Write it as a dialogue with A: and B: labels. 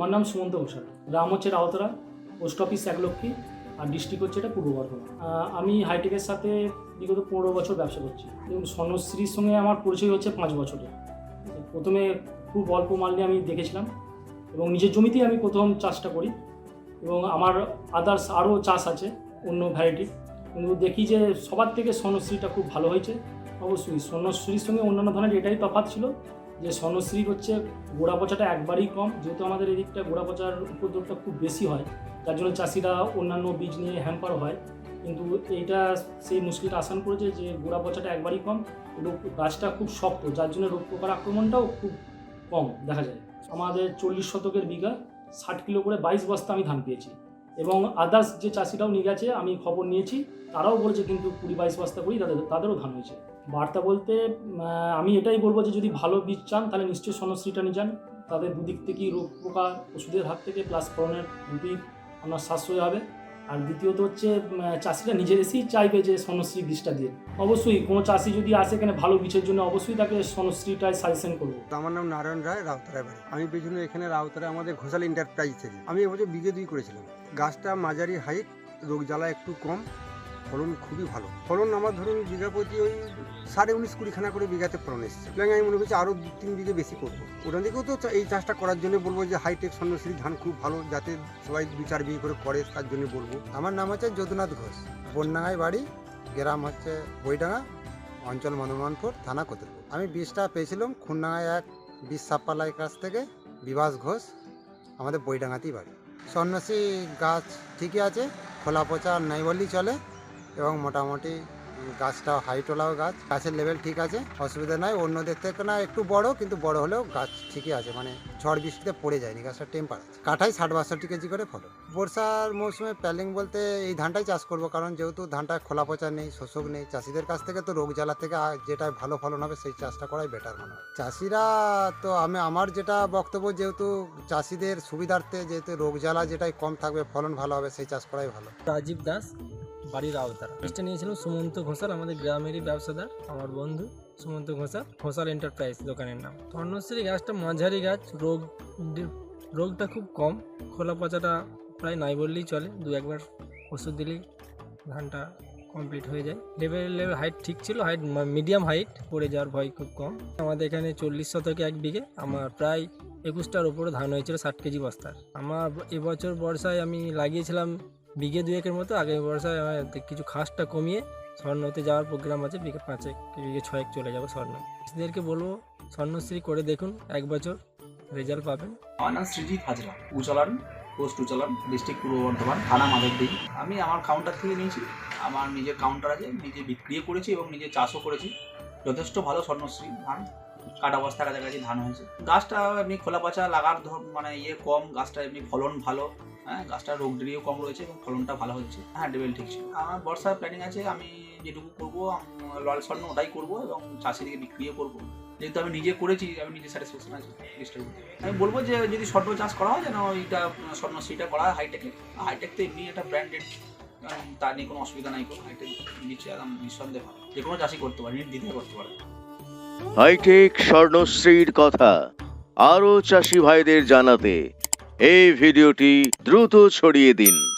A: আমার নাম সুমন্ত ঘোষাল। গ্রাম হচ্ছে রাউতরা পোস্ট অফিস একলক্ষী আর ডিস্ট্রিক্ট হচ্ছে এটা পূর্ব বর্ধমান। আমি হাইটেকের সাথে বিগত পনেরো বছর ব্যবসা করছি। এবং স্বর্ণশ্রীর সঙ্গে আমার পরিচয় হচ্ছে পাঁচ বছরে। প্রথমে খুব অল্প মাল নিয়ে আমি দেখেছিলাম, এবং নিজের জমিতেই আমি প্রথম চাষটা করি। এবং আমার আদার্স আরও চাষ আছে, অন্য ভ্যারাইটি কিন্তু দেখি যে সবার থেকে স্বর্ণশ্রীটা খুব ভালো হয়েছে। অবশ্যই স্বর্ণশ্রীর সঙ্গে অন্যান্য ধরনের এটাই তফাৎ ছিল যে স্বর্ণশ্রীর হচ্ছে গোড়া পচাটা একবারই কম, যেহেতু আমাদের এদিকটা গোড়া পচার উপদ্রবটা খুব বেশি হয় যার জন্য চাষিরা অন্যান্য বীজ নিয়ে হ্যাম্পার হয়। কিন্তু এইটা সেই মুশকিলটা আসান করেছে যে গোড়া পচাটা একবারই কম, এবং গাছটা খুব শক্ত, যার জন্য রোগ পোকার আক্রমণটাও খুব কম, দেখা যায়। আমাদের চল্লিশ শতকের বিঘা, ষাট কিলো করে বাইশ বস্তা আমি ধান পেয়েছি। এবং আদার্স যে চাষিরাও নিয়ে গেছে, আমি খবর নিয়েছি, তারাও বলেছে কিন্তু কুড়ি বাইশ বস্তা করেই তাদের, তাদেরও ধান হয়েছে। বার্তা বলতে আমি এটাই বলব যে যদি ভালো বীজ চান, তাহলে নিশ্চয়ই সনশ্রীটা নিয়ে যান। তাদের দুদিক থেকেই রোগ পোকা ওষুধের হাত থেকে প্লাস ফলনের দুটি আপনার সাশ্রয় হবে। আর দ্বিতীয়ত হচ্ছে চাষিরা নিজের এসেই চাইবে যে সনশ্রী বীজটা দিয়ে। অবশ্যই কোনো চাষি যদি আসে এখানে ভালো বীজের জন্য, অবশ্যই তাকে সনশ্রীটাই সাজেশন করব।
B: আমার নাম নারায়ণ রায়, রাউতারায় বাড়ি। আমি পেছনে এখানে রাউতারায়, আমাদের ঘোষাল এন্টারপ্রাইজ থেকে আমি এবছর বিঘে দুই করেছিলাম। গাছটা মাঝারি হাইট রোগ জ্বালা একটু কম। ফলন খুবই ভালো। ফলন আমার ধরুন বিঘা প্রতি ওই সাড়ে উনিশ কুড়িখানা করে বিঘাতে ফলন এসেছে। সুতরাং আমি মনে করছি আরও দু তিন বিঘে বেশি করব। ওটা দিকেও তো এই চাষটা করার জন্য বলব যে হাইটেক স্বর্ণশ্রী ধান খুব ভালো, যাতে সবাই দু চার বিঘে করে করে, তার জন্য বলব।
C: আমার নাম হচ্ছে যদুনাথ ঘোষ। বন্যাগায় বাড়ি, গ্রাম হচ্ছে বইডাঙ্গা, অঞ্চল মনোমানপুর থানা কতুলপুর আমি বীজটা পেয়েছিলাম খুলনাগায় এক বীজ সাপ্পালাইয়ের কাছ থেকে, বিভাস ঘোষ, আমাদের বইডাঙ্গাতেই বাড়ি। সন্ন্যাসী গাছ ঠিকই আছে, খোলা পচা নাই বললেই চলে। এবং মোটামুটি গাছটা হাইটোলাও গাছ। গাছের লেভেল ঠিক আছে, অসুবিধা নাই। অন্যদের থেকে না একটু বড়, কিন্তু বড় হলেও গাছ ঠিকই আছে। মানে ঝড় বৃষ্টিতে পড়ে যায়নি, গাছটা টেম্পার আছে। কাঠাই ষাট বাষট্টি কেজি করে ফলো বর্ষার মৌসুমে প্যালিং বলতে এই ধানটাই চাষ করব, কারণ যেহেতু ধানটা খোলা পচা নেই, শোষক নেই, চাষিদের কাছ থেকে তো রোগ জ্বালা থেকে যেটা ভালো ফলন হবে, সেই চাষটা করাই বেটার মনে হয়। চাষিরা তো আমি, আমার যেটা বক্তব্য, যেহেতু চাষিদের সুবিধার্থে, যেহেতু রোগ জ্বালা যেটাই কম থাকবে, ফলন ভালো হবে, সেই চাষ করাই ভালো।
D: রাজীব দাস বাড়ির আওতার। বীজটা নিয়েছিলাম সুমন্ত ঘোষাল আমাদের গ্রামেরই ব্যবসাদার আমার বন্ধু সুমন্ত ঘোষাল ঘোষাল এন্টারপ্রাইজ দোকানের নাম। স্বর্ণশ্রী গাছটা মাঝারি গাছ রোগ রোগটা খুব কম খোলা পচাটা প্রায় নাই বললেই চলে দু একবার ওষুধ দিলেই ধানটা কমপ্লিট হয়ে যায়। লেভেল লেভেল হাইট ঠিক ছিল হাইট মিডিয়াম হাইট পড়ে যাওয়ার ভয় খুব কম। আমাদের এখানে চল্লিশ শতকে এক বিঘে আমার প্রায় একুশটার উপরে ধান হয়েছিল ষাট কেজি বস্তার। আমার এবছর বর্ষায় আমি লাগিয়েছিলাম বিঘে দুয়েকের মতো আগের বর্ষায় কিছু খাসটা কমিয়ে স্বর্ণতে যাওয়ার প্রোগ্রাম আছে, বিঘে পাঁচেক, বিঘে ছয়েক চলে যাব স্বর্ণ। এদেরকে বলব, স্বর্ণশ্রী করে দেখুন, এক বছর রেজাল্ট পাবেন।
E: নাম সৃজিৎ হাজরা, উচালান, পোস্ট উচালান ডিস্ট্রিক্ট পূর্ব বর্ধমান, থানা মাধবদিঘি আমি আমার কাউন্টার থেকে নিয়েছি, আমার নিজের কাউন্টার আছে, নিজে বিক্রিও করেছি এবং নিজে চাষও করেছি। যথেষ্ট ভালো স্বর্ণশ্রী, ধান কাটা বস্তা কাছাকাছি ধান হয়েছে। গাছটা এমনি খোলা পাচা লাগার মানে ইয়ে কম, গাছটা এমনি ফলন ভালো। হ্যাঁ গাছটা রোগ ডিরিও কম রয়েছে এবং ফলনটা ভালো হচ্ছে। হ্যাঁ ডেবেল ঠিক ছিল। আমার বর্ষার প্ল্যানিং আছে, আমি যেটুকু করব লাল স্বর্ণ ওটাই করব এবং চাষিদিকে বিক্রিও করব। যেহেতু আমি নিজে করেছি, আমি নিজে স্যাটিসফ্যাকশন আছি জিনিসটার। আমি বলব যে, যদি স্বর্ণ চাষ করা হয়, যেন এইটা, স্বর্ণ স্বর্ণশ্রীটা করা হয় হাইটেকে হাইটেক তো এমনি একটা ব্র্যান্ডেড তার নিয়ে কোনো অসুবিধা নাই কোনো। হাইটেক একদম নিঃসন্দেহ। যে কোনো চাষই করতে পারে, নির্দ্বিধায় করতে পারে।
F: হাইটেক স্বর্ণশ্রীর কথা আরও চাষি ভাইদের জানাতে এই ভিডিওটি দ্রুত ছড়িয়ে দিন।